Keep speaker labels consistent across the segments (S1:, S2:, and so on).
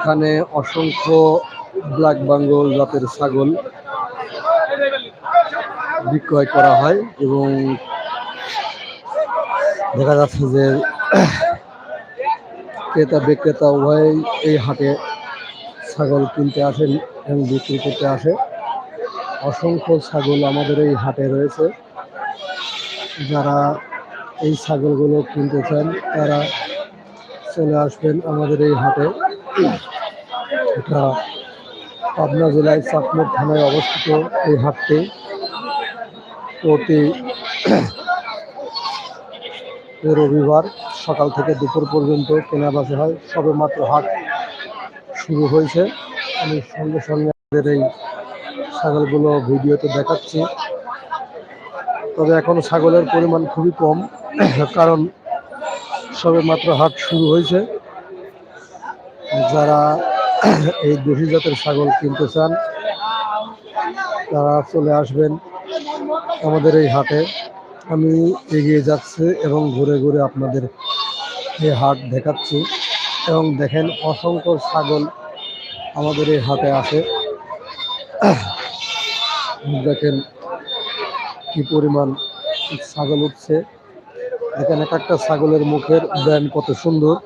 S1: এখানে অসংখ্য ব্ল্যাক বাঙ্গল জাতের ছাগল বিক্রয় করা হয় এবং দেখা যাচ্ছে যে ক্রেতা বিক্রেতা উভয়ই এই হাটে ছাগল কিনতে আসেন এবং বিক্রি করতে আসে। অসংখ্য ছাগল আমাদের এই হাটে রয়েছে। যারা এই ছাগলগুলো কিনতে চান, তারা চলে আসবেন আমাদের এই হাটে। এটা পাবনা জেলায় চাকমোট থানায় অবস্থিত এই হাটটি প্রতি রবিবার সকাল থেকে দুপুর পর্যন্ত কেনা বেচা হয়। সবে মাত্র হাট শুরু হয়েছে। আমি সঙ্গে সঙ্গে আমাদের এই ছাগলগুলো ভিডিওতে দেখাচ্ছি। তবে এখন ছাগলের পরিমাণ খুবই কম, কারণ সবে মাত্র হাট শুরু হয়েছে। যারা এই দেশি জাতের ছাগল কিনতে চান, তারা চলে আসবেন আমাদের এই হাটে। আমি এগিয়ে যাচ্ছি এবং ঘুরে ঘুরে আপনাদের এই হাট দেখাচ্ছি। এবং দেখেন অসংখ্য ছাগল আমাদের এই হাটে আসে দেখেন কি পরিমাণ ছাগল উঠছে। এখানে এক একটা ছাগলের মুখের ব্র্যান্ড কত সুন্দর।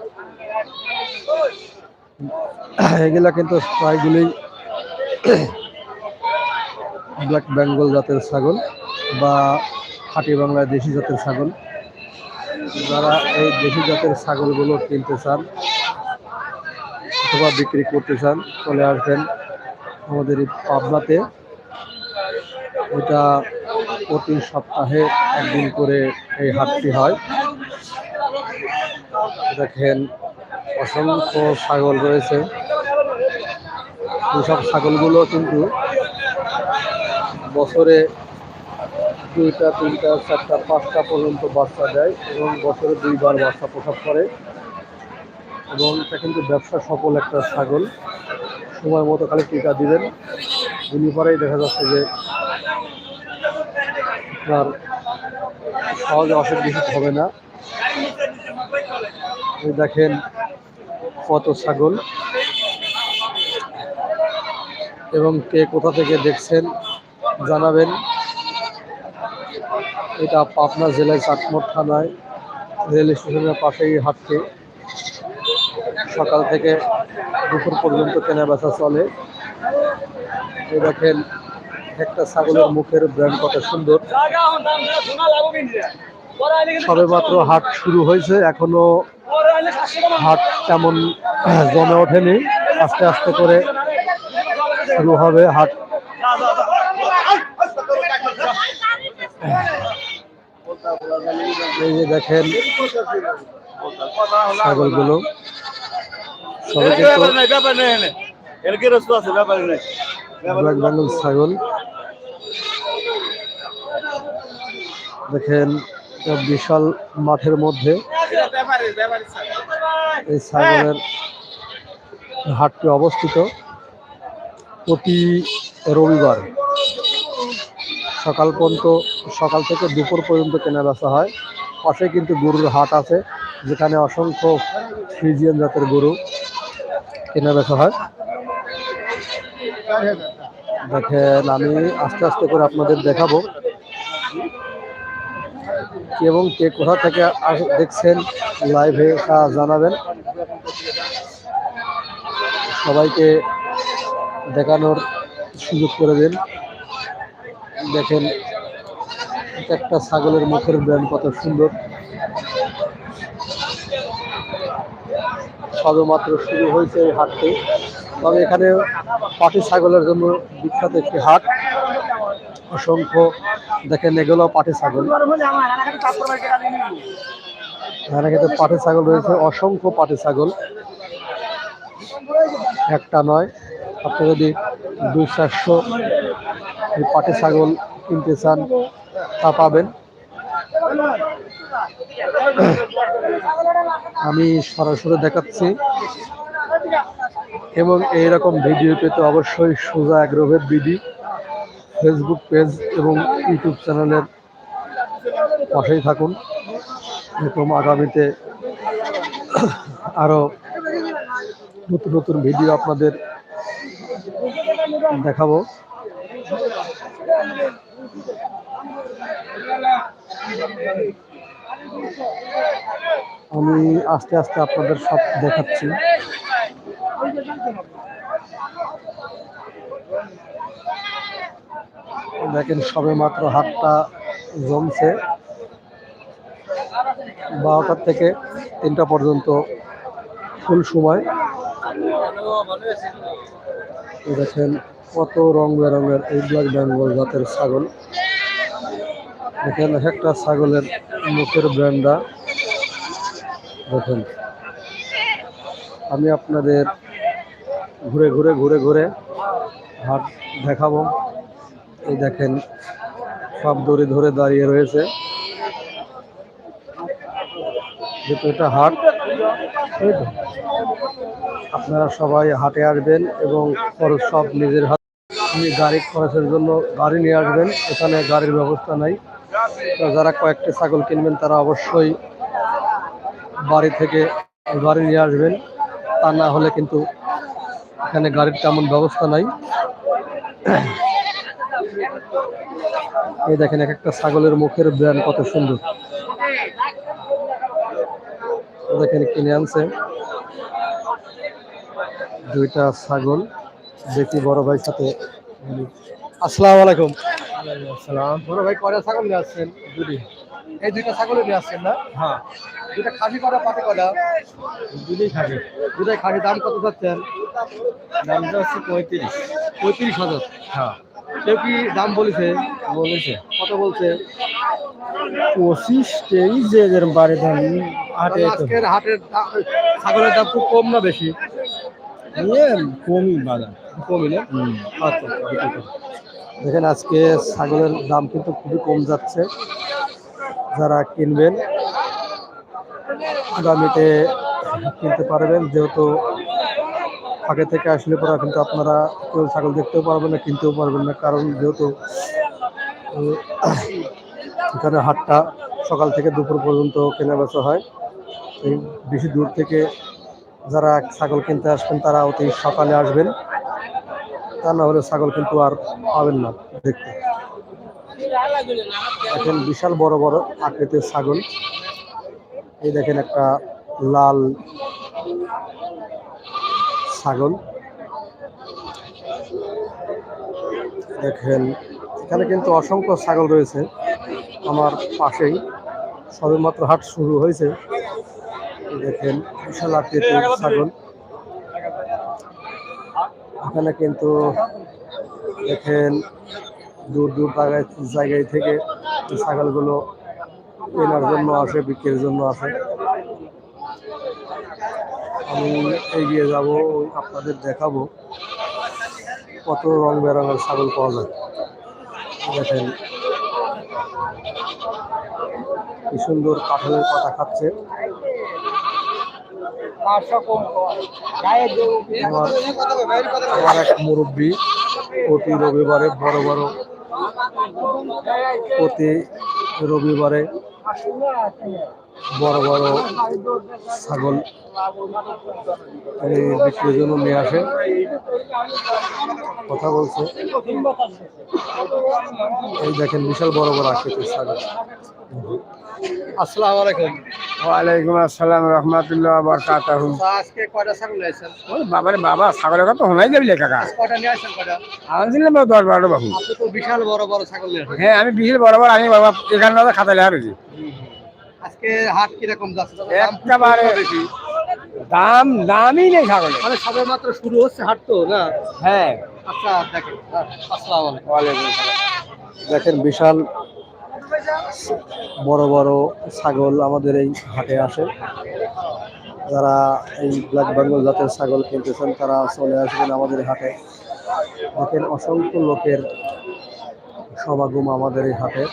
S1: এগুলা কিন্তু প্রায়গুলি ব্ল্যাক বেঙ্গল জাতের ছাগল বা খাঁটি বাংলায় দেশি জাতের ছাগল। যারা এই দেশি জাতের ছাগলগুলো কিনতে চান অথবা বিক্রি করতে চান, চলে আসবেন আমাদের এই পাবনাতে। এটা প্রতি সপ্তাহে একদিন করে এই হাটটি হয়। দেখেন অসংখ্য ছাগল রয়েছে। এইসব ছাগলগুলো কিন্তু বছরে দুইটা, তিনটা, চারটা, পাঁচটা পর্যন্ত বাচ্চা দেয় এবং বছরে দুইবার বাচ্চা প্রসব করে। এবং এটা কিন্তু ব্যবসা সফল একটা ছাগল। সময় মতো খালি টিকা দিবেন। দিনই পরেই দেখা যাচ্ছে যে আপনার সহজে অসুখ বিসুখ হবে না। দেখেন কত ছাগল। এবং কে কোথা থেকে দেখছেন জানাবেন। এটা পাবনা জেলায় চাটমোট থানায়, রেল স্টেশনের পাশেই হাটটি। সকাল থেকে দুপুর পর্যন্ত কেনা বেচা চলে। এই দেখেন, একটা ছাগলের মুখের ব্র্যান্ড কত সুন্দর। সবে মাত্র হাট শুরু হয়েছে, এখনও হাট তেমন জমে ওঠেনি। আস্তে আস্তে করে শুরু হবে হাট। এই যে দেখেন ছাগলগুলো। ব্ল্যাক বেঙ্গল ছাগল। দেখেন বিশাল মাঠের মধ্যে এই ছাগলের হাটটি অবস্থিত। প্রতি রবিবার সকাল পর্যন্ত, সকাল থেকে দুপুর পর্যন্ত কেনা বেচা হয়। পাশে কিন্তু গরুর হাট আছে, যেখানে অসংখ্য ফ্রিজিয়ান জাতের গরু কেনা বেচা হয়। দেখেন, আমি আস্তে আস্তে করে আপনাদের দেখাবো এবং কে কোথা থেকে দেখছেন লাইভে তা জানাবেন। সবাইকে দেখানোর সুযোগ করে দেন। দেখেন এক একটা ছাগলের মুখের ব্র্যান্ড কত সুন্দর। সবেমাত্র শুরু হয়েছে এই হাটটি। তবে এখানে পাটি ছাগলের জন্য বিখ্যাত একটি হাট। অসংখ্য, দেখেন, এগুলো পাটি ছাগল। পাটি ছাগল রয়েছে। অসংখ্য পাটি ছাগল। একটা নয় আপনি যদি দুই চারশো পাটি ছাগল কিনতে চান, তা পাবেন। আমি সরাসরি দেখাচ্ছি। এবং এইরকম ভিডিও পেতে অবশ্যই সোজা অ্যাগ্রোভের বিডি, ফেসবুক পেজ এবং ইউটিউব চ্যানেলের পাশেই থাকুন। এরকম আগামীতে আরও নতুন নতুন ভিডিও আপনাদের দেখাবো। আমি আস্তে আস্তে আপনাদের সব দেখাচ্ছি। দেখেন সবে মাত্র হাতটা জমছে। বারোটার থেকে তিনটা পর্যন্ত ফুল সময়। দেখেন কত রং বেরঙের এই ব্ল্যাক বেঙ্গল জাতের ছাগল। দেখেন একটা ছাগলের মুখের ব্র্যান্ডা দেখেন, আমি আপনাদের ঘুরে ঘুরে ঘুরে ঘুরে হাট দেখাবো। এই দেখেন, সব দড়ি ধরে দাঁড়িয়ে রয়েছে। যেহেতু এটা হাট আপনারা সবাই হাটে আসবেন এবং খরচ সব নিজের হাত আপনি গাড়ি খরচের জন্য গাড়ি নিয়ে আসবেন, এখানে গাড়ির ব্যবস্থা নাই। যারা কয়েকটি ছাগল কিনবেন, তারা অবশ্যই বাড়ি থেকে গাড়ি নিয়ে আসবেন। তা না হলে কিন্তু এখানে গাড়ির তেমন ব্যবস্থা নাই। এই দেখেন এক একটা ছাগলের মুখের ব্র্যান্ড কত সুন্দর। দেখেন, কিনে আনছে। দুইটা ছাগল, দেখি বড় ভাইয়ের সাথে। আসসালামু আলাইকুম।
S2: সালাম
S1: বড় ভাই কয়টা ছাগল নিয়ে আসছেন? দুটি। এই দুইটা ছাগল নিয়ে আসছেন না?
S2: হ্যাঁ।
S1: দুইটা খাসি কটা পাটি কটা
S2: দুটোই খাবে
S1: দুটাই খাসি দাম কত চাচ্ছেন?
S2: দামটা হচ্ছে পঁয়ত্রিশ।
S1: পঁয়ত্রিশ হাজার।
S2: হ্যাঁ।
S1: কেউ কি দাম বলেছে?
S2: বলেছে।
S1: কত বলছে?
S2: পঁচিশ তেইশ যে যেরকম বাড়ি দাম হাটে
S1: আজকের হাটের ছাগলের দাম খুব কম না বেশি?
S2: কমই বাজার।
S1: কমই না আচ্ছা দেখেন আজকে ছাগলের দাম কিন্তু খুবই কম যাচ্ছে। যারা কিনবেন আগামীতে কিনতে পারবেন। যেহেতু আগে থেকে আসলে পরে কিন্তু আপনারা কেউ ছাগল দেখতেও পারবেন না কিনতেও পারবেন না। কারণ যেহেতু এখানে হাটটা সকাল থেকে দুপুর পর্যন্ত কেনা বেচা হয়। এই বেশি দূর থেকে যারা ছাগল কিনতে আসবেন তারা অতি সকালে আসবেন। তা না হলে ছাগল কিন্তু আর পাবেন না দেখতে। দেখেন বিশাল বড় বড় আকৃতির ছাগল। এই দেখেন একটা লাল ছাগল। দেখেন, এখানে কিন্তু অসংখ্য ছাগল রয়েছে আমার পাশেই। সবেমাত্র হাট শুরু হয়েছে। দেখেন, বিশাল আকৃতির ছাগল। এখানে কিন্তু দেখেন দূর দূর জায়গায় জায়গায় থেকে ছাগলগুলো কেনার জন্য আসে, বিক্রির জন্য আসে। আমি এগিয়ে যাব, আপনাদের দেখাবো কত রং বেরঙের ছাগল পাওয়া যায়। দেখেন কি সুন্দর কাঁঠালের পাতা খাচ্ছে। আমার এক মুরব্বী প্রতি রবিবারে বড় বড় প্রতি রবিবারে বড় বড় ছাগল বিক্রির জন্য নিয়ে আসে। কথা বলছে। এই দেখেন বিশাল বড় বড় আকৃতির ছাগল। আসসালামু আলাইকুম।
S2: ওয়ালাইকুম আসসালাম রহমতুল্লাহ বরকাত
S1: আজকে কয়টা ছাগল নিয়েছেন?
S2: ওই বাবারে বাবা ছাগলের কথা শোনাই কাকা
S1: কয়টা কয়টা?
S2: আনছিলাম দশ বারোটা বাবু।
S1: আপনি তো বিশাল বড় বড় ছাগল
S2: হ্যাঁ আমি বিশাল বরাবর আমি বাবা এখানে দাদা খাতা লেখা রয়েছি।
S1: আজকে হাট কীরকম যাচ্ছে? দাম
S2: একেবারে দামই নেই ছাগলের।
S1: মানে সবে মাত্র শুরু হচ্ছে হাট তো না?
S2: হ্যাঁ।
S1: আচ্ছা দেখেন আসসালামু আলাইকুম।
S2: ওয়ালাইকুম আসসালাম।
S1: দেখেন বিশাল বড় বড় ছাগল আমাদের এই হাটে আসে। যারা এই ব্ল্যাক বেঙ্গল জাতের ছাগল কিনতেছেন, তারা চলে আসবেন আমাদের হাটে। দেখেন অসংখ্য লোকের সমাগম আমাদের এই হাটে।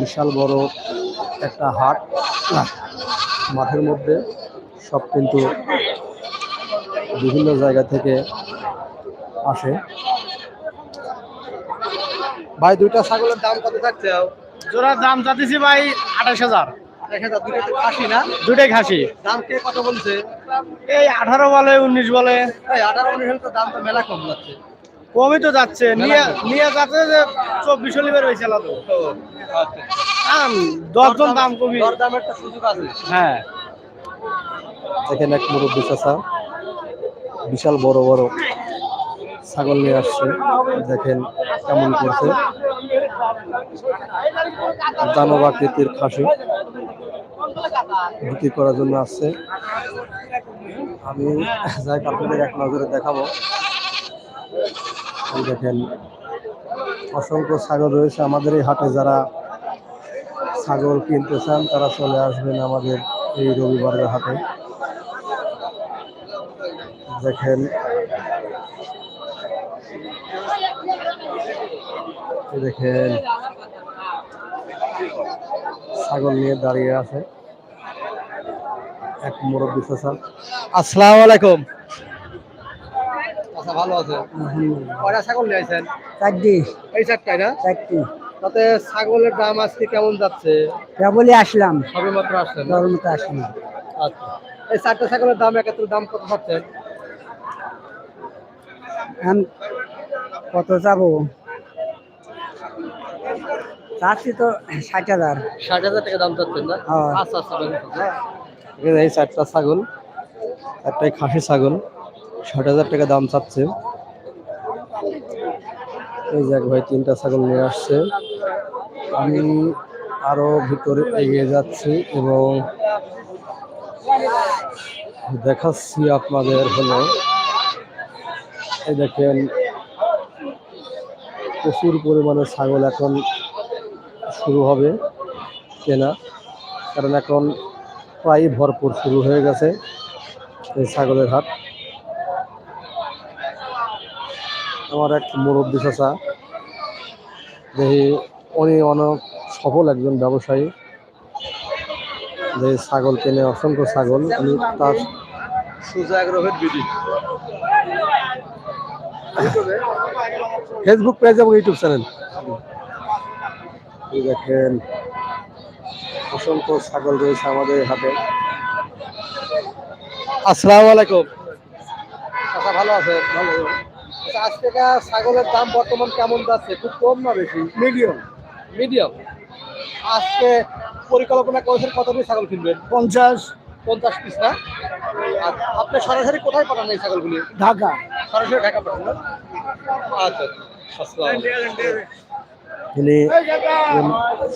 S1: বিশাল বড় একটা হাট মাঠের মধ্যে। সব কিন্তু বিভিন্ন জায়গা থেকে আসে। ভাই দুইটা ছাগলের দাম কত থাকছে?
S2: জোড়ার দাম চাচ্ছি ভাই আঠাশ হাজার।
S1: খাসি না?
S2: দুটাই খাসি।
S1: দাম কে কত বলছে?
S2: এই আঠারো বলে উনিশ বলে।
S1: এই আঠারো উনিশ তো দাম তো মেলা কম যাচ্ছে।
S2: কমই তো যাচ্ছে। নিয়ে যাচ্ছে যে চব্বিশ লিবের তো
S1: আচ্ছা।
S2: দাম দশজন দাম কমই।
S1: দরদামের একটা সুযোগ আছে।
S2: হ্যাঁ।
S1: এক মুরব্বী চাষা বিশাল বড় বড়। ছাগল নিয়ে আসছে। দেখেন কেমন করছে। দানব আকৃতির খাসি বিক্রি করার জন্য আসছে। আমি যাই আপনাদের এক নজরে দেখাবো। দেখেন, অসংখ্য ছাগল রয়েছে আমাদের এই হাটে। যারা ছাগল কিনতে চান, তারা চলে আসবেন আমাদের এই রবিবারের হাটে। দেখেন এই দেখেন ছাগল নিয়ে দাঁড়িয়ে আছে এক মুরব্বী চাচা। আসসালামু আলাইকুম। আচ্ছা ভালো আছে কয়টা ছাগল নিয়ে আইছেন?
S3: চারটি।
S1: এই চারটায় না?
S3: চারটি।
S1: তাতে ছাগলের দাম আজকে কেমন যাচ্ছে?
S3: কেবলই আসলাম।
S1: সবে মাত্র আসছেন না?
S3: গরমতে আসলাম।
S1: আচ্ছা। এই চারটা ছাগলের দাম একাত্তর দাম কত পাচ্ছেন
S3: কত যাব? চাচ্ছি তো ষাট হাজার।
S1: ষাট হাজার টাকা দাম চাচ্ছেন না?
S3: হ্যাঁ।
S1: আচ্ছা আচ্ছা এই চারটা ছাগল একটাই খাসি ছাগল ষাট হাজার টাকা দাম চাচ্ছে। এই যে এক ভাই তিনটা ছাগল নিয়ে আসছে। আমি আরও ভিতরে এগিয়ে যাচ্ছি এবং দেখাচ্ছি আপনাদের হলো। এই দেখেন প্রচুর পরিমাণে ছাগল এখন শুরু হবে কেনা। কারণ এখন প্রায় ভরপুর শুরু হয়ে গেছে এই ছাগলের হাট। আমার এক মুরব্বী চাচা দেখি উনি অনেক সফল একজন ব্যবসায়ী। যে ছাগল কেনে অসংখ্য ছাগল। উনি তার ফেসবুক পেজ এবং ইউটিউব চ্যানেল এই দেখেন অসংখ্য ছাগল রয়েছে আমাদের হাতে আসসালামু আলাইকুম। আচ্ছা ভালো আছে ভালো। আচ্ছা আজকে ছাগলের দাম বর্তমান কেমন যাচ্ছে? খুব কম না বেশি? মিডিয়াম। মিডিয়াম? আজকে পরিকল্পনা করেছেন কত পিস ছাগল কিনবেন?
S3: পঞ্চাশ।
S1: পঞ্চাশ পিস না? আর আপনি সরাসরি কোথায় পাঠান এই ছাগলগুলি?
S3: ঢাকা।
S1: সরাসরি ঢাকা পাঠান আচ্ছা আসসালামু তিনি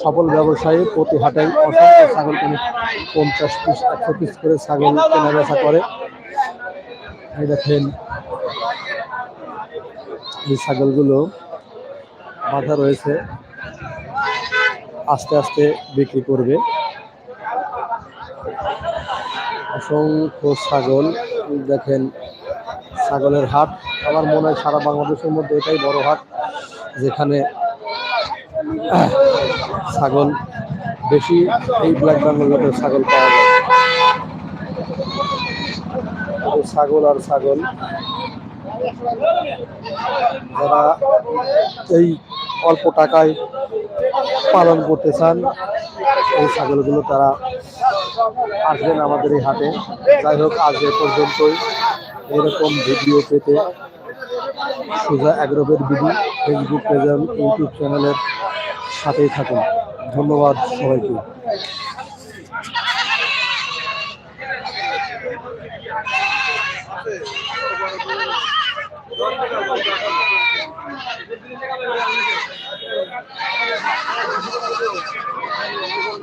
S1: সফল ব্যবসায়ী প্রতি হাটে অসংখ্য ছাগল তিনি পঞ্চাশ পিস, একশো পিস করে ছাগল কেনা বেচা করে। এই দেখেন, এই ছাগলগুলো বাঁধা রয়েছে। আস্তে আস্তে বিক্রি করবে। অসংখ্য ছাগল, দেখেন, ছাগলের হাট। আমার মনে হয় সারা বাংলাদেশের মধ্যে এটাই বড় হাট, যেখানে ছাগল বেশি, এই ব্ল্যাক বেঙ্গল জাতের ছাগল পাওয়া যায়। ছাগল আর ছাগল, যারা এই অল্প টাকায় পালন করতে চান, এই ছাগলগুলো তারা আসবেন আমাদের এই হাটে। যাই হোক, আজ এ পর্যন্তই। এরকম ভিডিও পেতে সোজা অ্যাগ্রোভের ভিডিও ফেসবুক পেজ ইউটিউব চ্যানেলের সাথেই থাকুন। ধন্যবাদ সবাইকে।